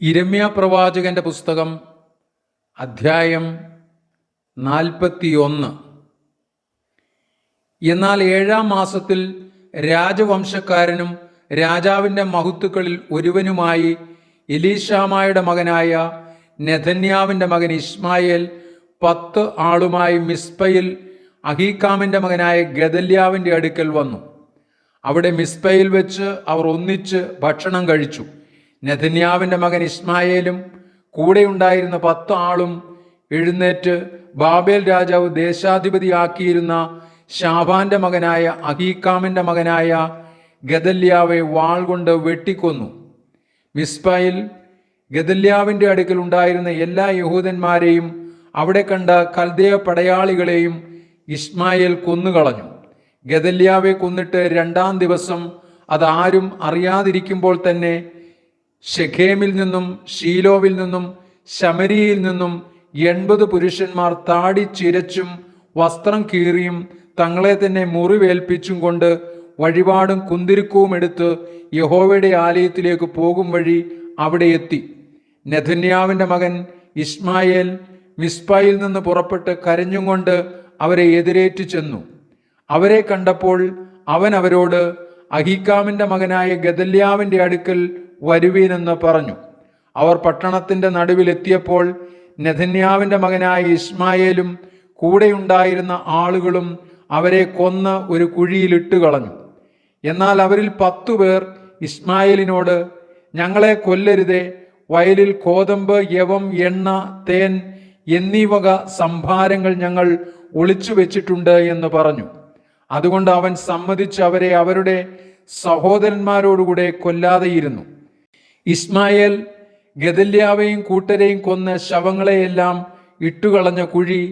ഇരമ്യ പ്രവാചകന്റെ പുസ്തകം അധ്യായം നാൽപ്പത്തിയൊന്ന്. എന്നാൽ ഏഴാം മാസത്തിൽ രാജവംശക്കാരനും രാജാവിന്റെ മഹത്തുക്കളിൽ ഒരുവനുമായി എലീഷാമായുടെ മകനായ നെഥന്യാവിന്റെ മകൻ ഇസ്മായേൽ പത്ത് ആളുമായി മിസ്പയിൽ അഹീക്കാമിന്റെ മകനായ ഗദല്യാവിന്റെ അടുക്കൽ വന്നു. അവിടെ മിസ്പയിൽ വെച്ച് അവർ ഒന്നിച്ച് ഭക്ഷണം കഴിച്ചു. നെഥന്യാവിന്റെ മകൻ ഇസ്മായേലും കൂടെ ഉണ്ടായിരുന്ന പത്ത് ആളും എഴുന്നേറ്റ് ബാബേൽ രാജാവ് ദേശാധിപതിയാക്കിയിരുന്ന ഷാബാന്റെ മകനായ അഹീക്കാമിന്റെ മകനായ ഗദല്യാവെ വാൾ കൊണ്ട് വെട്ടിക്കൊന്നു. മിസ്ബയിൽ ഗദല്യാവിന്റെ അടുക്കൽ ഉണ്ടായിരുന്ന എല്ലാ യഹൂദന്മാരെയും അവിടെ കണ്ട കൽദയ പടയാളികളെയും ഇസ്മായേൽ കൊന്നുകളഞ്ഞു. ഗദല്യാവെ കൊന്നിട്ട് രണ്ടാം ദിവസം അതാരും അറിയാതിരിക്കുമ്പോൾ തന്നെ ഷെഖേമിൽ നിന്നും ഷീലോവിൽ നിന്നും ശമരിയിൽ നിന്നും എൺപത് പുരുഷന്മാർ താടി ചിരച്ചും വസ്ത്രം കീറിയും തങ്ങളെ തന്നെ മുറിവേൽപ്പിച്ചും കൊണ്ട് വഴിപാടും കുന്തിരുക്കവും എടുത്ത് യഹോവയുടെ ആലയത്തിലേക്ക് പോകും വഴി അവിടെ എത്തി. നെഥന്യാവിന്റെ മകൻ ഇസ്മായേൽ മിസ്ബയിൽ നിന്ന് പുറപ്പെട്ട് കരഞ്ഞും കൊണ്ട് അവരെ എതിരേറ്റു ചെന്നു. അവരെ കണ്ടപ്പോൾ അവൻ അവരോട് അഹിക്കാമിന്റെ മകനായ ഗദല്യാവിന്റെ അടുക്കൽ വരുവീനെന്ന് പറഞ്ഞു. അവർ പട്ടണത്തിന്റെ നടുവിലെത്തിയപ്പോൾ നെഥന്യാവിന്റെ മകനായ ഇസ്മായേലും കൂടെയുണ്ടായിരുന്ന ആളുകളും അവരെ കൊന്ന് ഒരു കുഴിയിലിട്ട് കളഞ്ഞു. എന്നാൽ അവരിൽ പത്തു പേർ ഇസ്മായേലിനോട് ഞങ്ങളെ കൊല്ലരുതേ വയലിൽ കോതമ്പ് യവം എണ്ണ തേൻ എന്നീ വക സംഭാരങ്ങൾ ഞങ്ങൾ ഒളിച്ചു വെച്ചിട്ടുണ്ട് എന്ന് പറഞ്ഞു. അതുകൊണ്ട് അവൻ സമ്മതിച്ച് അവരെ അവരുടെ സഹോദരന്മാരോടുകൂടെ കൊല്ലാതെയിരുന്നു. ഇസ്മായേൽ ഗദല്യാവെയും കൂട്ടരെയും കൊന്ന് ശവങ്ങളെയെല്ലാം ഇട്ടുകളഞ്ഞ കുഴി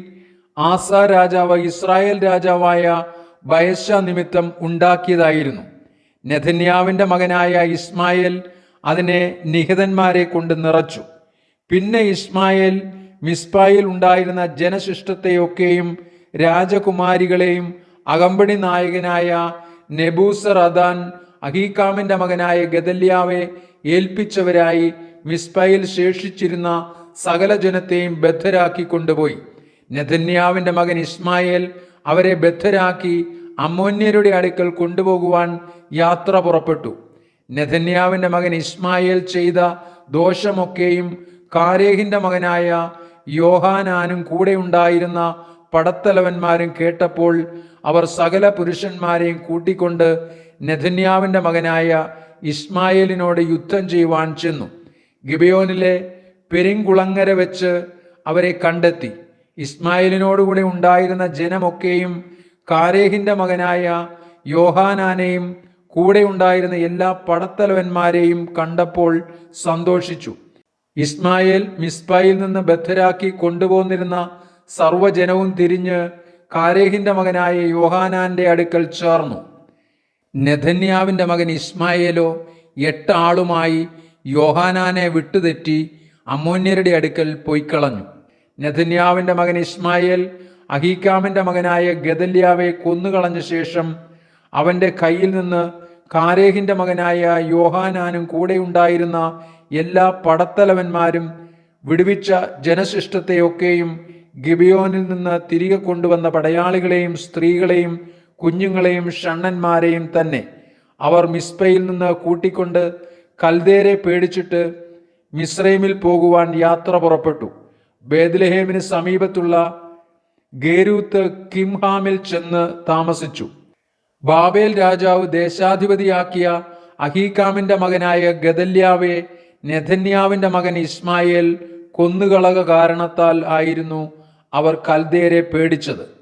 ആസ രാജാവ് ഇസ്രായേൽ രാജാവായ ബയശ നിമിത്തം ഉണ്ടാക്കിയതായിരുന്നു. നെഥന്യാവിന്റെ മകനായ ഇസ്മായേൽ അതിനെ നിഹിതന്മാരെ കൊണ്ട് നിറച്ചു. പിന്നെ ഇസ്മായേൽ മിസ്ബായിൽ ഉണ്ടായിരുന്ന ജനശിഷ്ടത്തെയൊക്കെയും രാജകുമാരികളെയും അകമ്പടി നായകനായ നെബൂസർ അദാൻ അഹീക്കാമിന്റെ മകനായ ഗദല്യാവെ ഏൽപ്പിച്ചവരായി മിസ്ബയിൽ ശേഷിച്ചിരുന്ന സകല ജനത്തെയും ബദ്ധരാക്കി കൊണ്ടുപോയി. നെഥന്യാവിന്റെ മകൻ ഇസ്മായേൽ അവരെ ബദ്ധരാക്കി അമ്മോന്യരുടെ അടുക്കൽ കൊണ്ടുപോകുവാൻ യാത്ര പുറപ്പെട്ടു. നെഥന്യാവിന്റെ മകൻ ഇസ്മായേൽ ചെയ്ത ദോഷമൊക്കെയും കാരേഹിന്റെ മകനായ യോഹാനാനും കൂടെ ഉണ്ടായിരുന്ന പടത്തലവന്മാരും കേട്ടപ്പോൾ അവർ സകല പുരുഷന്മാരെയും കൂട്ടിക്കൊണ്ട് നെഥന്യാവിന്റെ മകനായ ഇസ്മായേലിനോട് യുദ്ധം ചെയ്യുവാൻ ചെന്നു. ഗിബയോനിലെ പെരിങ്കുളങ്ങര വെച്ച് അവരെ കണ്ടെത്തി. ഇസ്മായേലിനോടുകൂടെ ഉണ്ടായിരുന്ന ജനമൊക്കെയും കാരേഹിന്റെ മകനായ യോഹാനാനെയും കൂടെ ഉണ്ടായിരുന്ന എല്ലാ പടത്തലവന്മാരെയും കണ്ടപ്പോൾ സന്തോഷിച്ചു. ഇസ്മായേൽ മിസ്ബയിൽ നിന്ന് ബദ്ധരാക്കി കൊണ്ടുപോന്നിരുന്ന സർവജനവും തിരിഞ്ഞ് കാരേഹിന്റെ മകനായ യോഹാനാന്റെ അടുക്കൽ ചേർന്നു. നെഥന്യാവിന്റെ മകൻ ഇസ്മായേലോ എട്ട് ആളുമായി യോഹാനാനെ വിട്ടുതെറ്റി അമോന്യരുടെ അടുക്കൽ പൊയ്ക്കളഞ്ഞു. നെഥന്യാവിന്റെ മകൻ ഇസ്മായേൽ അഹീക്കാമിന്റെ മകനായ ഗദല്യാവെ കൊന്നുകളഞ്ഞ ശേഷം അവന്റെ കയ്യിൽ നിന്ന് കാരേഹിന്റെ മകനായ യോഹാനാനും കൂടെ ഉണ്ടായിരുന്ന എല്ലാ പടത്തലവന്മാരും വിടുവിച്ച ജനശിഷ്ടത്തെയൊക്കെയും ഗിബിയോനിൽ നിന്ന് തിരികെ കൊണ്ടുവന്ന പടയാളികളെയും സ്ത്രീകളെയും കുഞ്ഞുങ്ങളെയും ഷണ്ണന്മാരെയും തന്നെ അവർ മിസ്ബയിൽ നിന്ന് കൂട്ടിക്കൊണ്ട് കൽദേരെ പേടിച്ചിട്ട് മിസ്രൈമിൽ പോകുവാൻ യാത്ര പുറപ്പെട്ടു. ബേദ്ലഹേമിന് സമീപത്തുള്ള ഗേരൂത്ത് കിംഹാമിൽ ചെന്ന് താമസിച്ചു. ബാബേൽ രാജാവ് ദേശാധിപതിയാക്കിയ അഹീകാമിന്റെ മകനായ ഗദല്യാവെ നെഥന്യാവിന്റെ മകൻ ഇസ്മായേൽ കൊന്നുകളക കാരണത്താൽ ആയിരുന്നു അവർ കൽദേരെ പേടിച്ചത്.